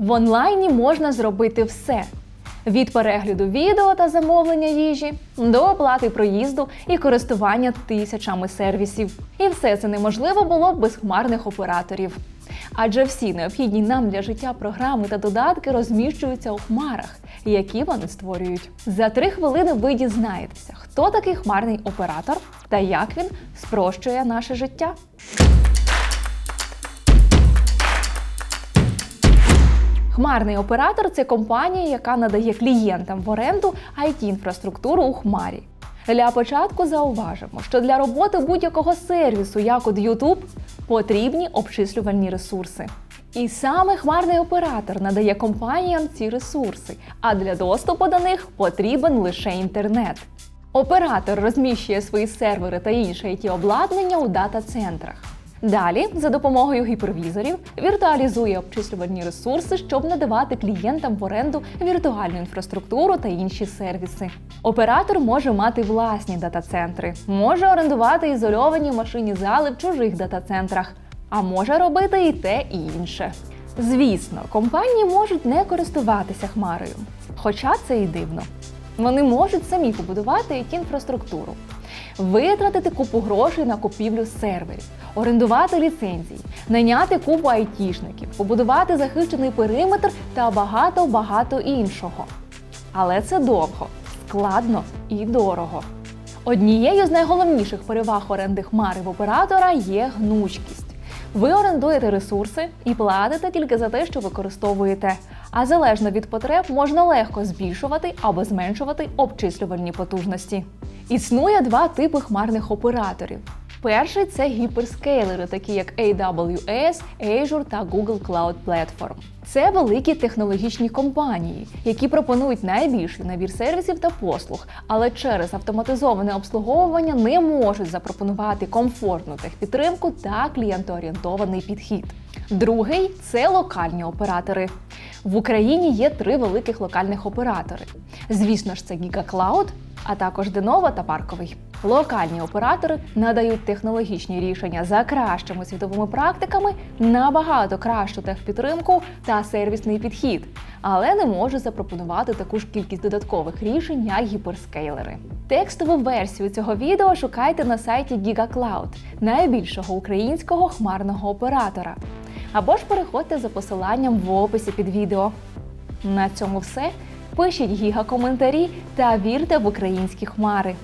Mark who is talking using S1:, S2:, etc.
S1: В онлайні можна зробити все. Від перегляду відео та замовлення їжі до оплати проїзду і користування тисячами сервісів. І все це неможливо було б без хмарних операторів. Адже всі необхідні нам для життя програми та додатки розміщуються у хмарах, які вони створюють. За три хвилини ви дізнаєтеся, хто такий хмарний оператор та як він спрощує наше життя. Хмарний оператор це компанія, яка надає клієнтам в оренду it інфраструктуру у хмарі. Для початку зауважимо, що для роботи будь-якого сервісу, як от YouTube, потрібні обчислювальні ресурси. І саме хмарний оператор надає компаніям ці ресурси, а для доступу до них потрібен лише інтернет. Оператор розміщує свої сервери та інше it обладнання у дата-центрах. Далі, за допомогою гіпервізорів, віртуалізує обчислювальні ресурси, щоб надавати клієнтам в оренду віртуальну інфраструктуру та інші сервіси. Оператор може мати власні дата-центри, може орендувати ізольовані машині зали в чужих дата-центрах, а може робити і те, і інше. Звісно, компанії можуть не користуватися хмарою, хоча це і дивно. Вони можуть самі побудувати інфраструктуру, витратити купу грошей на купівлю серверів, орендувати ліцензії, найняти купу айтішників, побудувати захищений периметр та багато-багато іншого. Але це довго, складно і дорого. Однією з найголовніших переваг оренди хмари в оператора є гнучкість. Ви орендуєте ресурси і платите тільки за те, що використовуєте. А залежно від потреб можна легко збільшувати або зменшувати обчислювальні потужності. Існує два типи хмарних операторів. Перший це гіперскейлери, такі як AWS, Azure та Google Cloud Platform. Це великі технологічні компанії, які пропонують найбільший набір сервісів та послуг, але через автоматизоване обслуговування не можуть запропонувати комфортну техпідтримку та клієнтоорієнтований підхід. Другий це локальні оператори. В Україні є три великих локальних оператори. Звісно ж, це GigaCloud, а також Денова та Парковий. Локальні оператори надають технологічні рішення за кращими світовими практиками, набагато кращу техпідтримку та сервісний підхід, але не можуть запропонувати таку ж кількість додаткових рішень, як гіперскейлери. Текстову версію цього відео шукайте на сайті GigaCloud, найбільшого українського хмарного оператора. Або ж переходьте за посиланням в описі під відео. На цьому все. Пишіть гіга коментарі та вірте в українські хмари.